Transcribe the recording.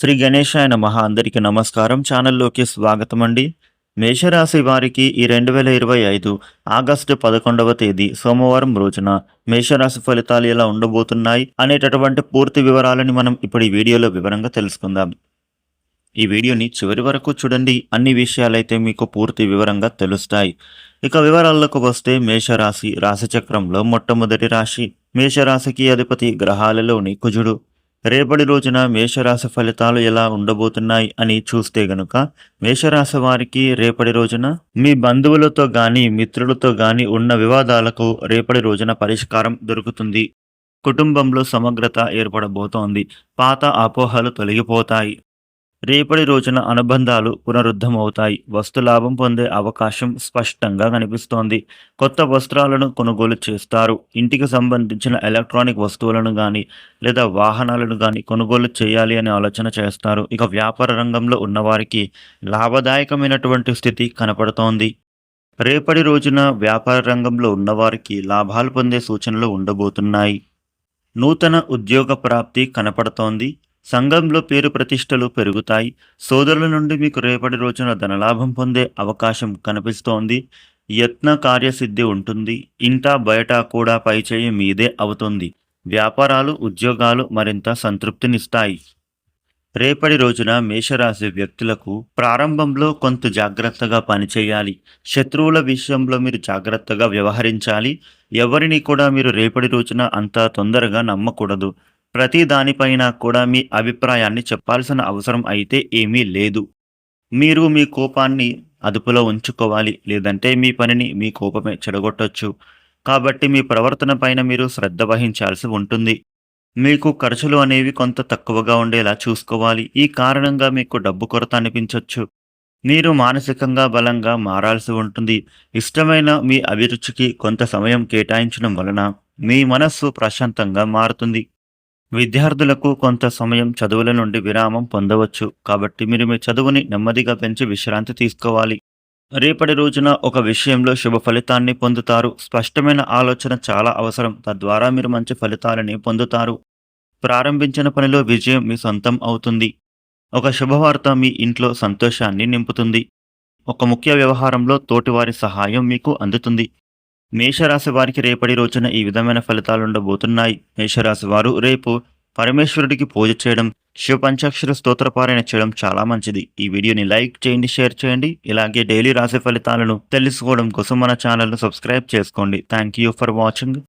శ్రీ గణేశాయ మహా అందరికీ నమస్కారం. ఛానల్లోకి స్వాగతం అండి మేషరాశి వారికి ఈ రెండు వేల ఇరవై ఐదు ఆగస్టు పదకొండవ తేదీ సోమవారం రోజున మేషరాశి ఫలితాలు ఎలా ఉండబోతున్నాయి అనేటటువంటి పూర్తి వివరాలని మనం ఇప్పుడు ఈ వీడియోలో వివరంగా తెలుసుకుందాం. ఈ వీడియోని చివరి వరకు చూడండి. అన్ని విషయాలైతే మీకు పూర్తి వివరంగా తెలుస్తాయి. ఇక వివరాలకు వస్తే మేషరాశి రాశిచక్రంలో మొట్టమొదటి రాశి. మేషరాశికి అధిపతి గ్రహాలలోని కుజుడు. రేపటి రోజున మేషరాశి ఫలితాలు ఎలా ఉండబోతున్నాయి అని చూస్తే గనుక మేషరాశి వారికి రేపటి రోజున మీ బంధువులతో గాని మిత్రులతో గాని ఉన్న వివాదాలకు రేపటి రోజున పరిష్కారం దొరుకుతుంది. కుటుంబంలో సమగ్రత ఏర్పడబోతోంది. పాత అపోహలు తొలగిపోతాయి. రేపటి రోజున అనుబంధాలు పునరుద్ధమవుతాయి. వస్తులాభం పొందే అవకాశం స్పష్టంగా కనిపిస్తోంది. కొత్త వస్త్రాలను కొనుగోలు చేస్తారు. ఇంటికి సంబంధించిన ఎలక్ట్రానిక్ వస్తువులను కానీ లేదా వాహనాలను కానీ కొనుగోలు చేయాలి అనే ఆలోచన చేస్తారు. ఇక వ్యాపార రంగంలో ఉన్నవారికి లాభదాయకమైనటువంటి స్థితి కనపడుతోంది. రేపటి రోజున వ్యాపార రంగంలో ఉన్నవారికి లాభాలు పొందే సూచనలు ఉండబోతున్నాయి. నూతన ఉద్యోగ ప్రాప్తి కనపడుతోంది. సంఘంలో పేరు ప్రతిష్టలు పెరుగుతాయి. సోదరుల నుండి మీకు రేపటి రోజున ధనలాభం పొందే అవకాశం కనిపిస్తోంది. యత్న కార్యసిద్ధి ఉంటుంది. ఇంట బయట కూడా పైచేయి మీదే అవుతుంది. వ్యాపారాలు ఉద్యోగాలు మరింత సంతృప్తినిస్తాయి. రేపటి రోజున మేషరాశి వ్యక్తులకు ప్రారంభంలో కొంత జాగ్రత్తగా పనిచేయాలి. శత్రువుల విషయంలో మీరు జాగ్రత్తగా వ్యవహరించాలి. ఎవరిని కూడా మీరు రేపటి రోజున అంత తొందరగా నమ్మకూడదు. ప్రతి దానిపైన కూడా మీ అభిప్రాయాన్ని చెప్పాల్సిన అవసరం అయితే ఏమీ లేదు. మీరు మీ కోపాన్ని అదుపులో ఉంచుకోవాలి లేదంటే మీ పనిని మీ కోపమే చెడగొట్టొచ్చు. కాబట్టి మీ ప్రవర్తన పైన మీరు శ్రద్ధ వహించాల్సి ఉంటుంది. మీకు ఖర్చులు అనేవి కొంత తక్కువగా ఉండేలా చూసుకోవాలి. ఈ కారణంగా మీకు డబ్బు కొరత అనిపించవచ్చు మీరు మానసికంగా బలంగా మారాల్సి ఉంటుంది. ఇష్టమైన మీ అభిరుచికి కొంత సమయం కేటాయించడం వలన మీ మనస్సు ప్రశాంతంగా మారుతుంది. విద్యార్థులకు కొంత సమయం చదువుల నుండి విరామం పొందవచ్చు. కాబట్టి మీరు మీ చదువుని నెమ్మదిగా పెంచి విశ్రాంతి తీసుకోవాలి. రేపటి రోజున ఒక విషయంలో శుభ ఫలితాన్ని పొందుతారు. స్పష్టమైన ఆలోచన చాలా అవసరం. తద్వారా మీరు మంచి ఫలితాలని పొందుతారు. ప్రారంభించిన పనిలో విజయం మీ సొంతం అవుతుంది. ఒక శుభవార్త మీ ఇంట్లో సంతోషాన్ని నింపుతుంది. ఒక ముఖ్య వ్యవహారంలో తోటివారి సహాయం మీకు అందుతుంది. మేషరాశి వారికి రేపటి రోజున ఈ విధమైన ఫలితాలు ఉండబోతున్నాయి. మేషరాశి వారు రేపు పరమేశ్వరుడికి పూజ చేయడం శివ పంచాక్షర స్తోత్రపారాయణ చేయడం చాలా మంచిది. ఈ వీడియోని లైక్ చేయండి షేర్ చేయండి. ఇలాగే డైలీ రాశి ఫలితాలను తెలుసుకోవడం కోసం మన ఛానల్ను సబ్స్క్రైబ్ చేసుకోండి. Thank you for watching.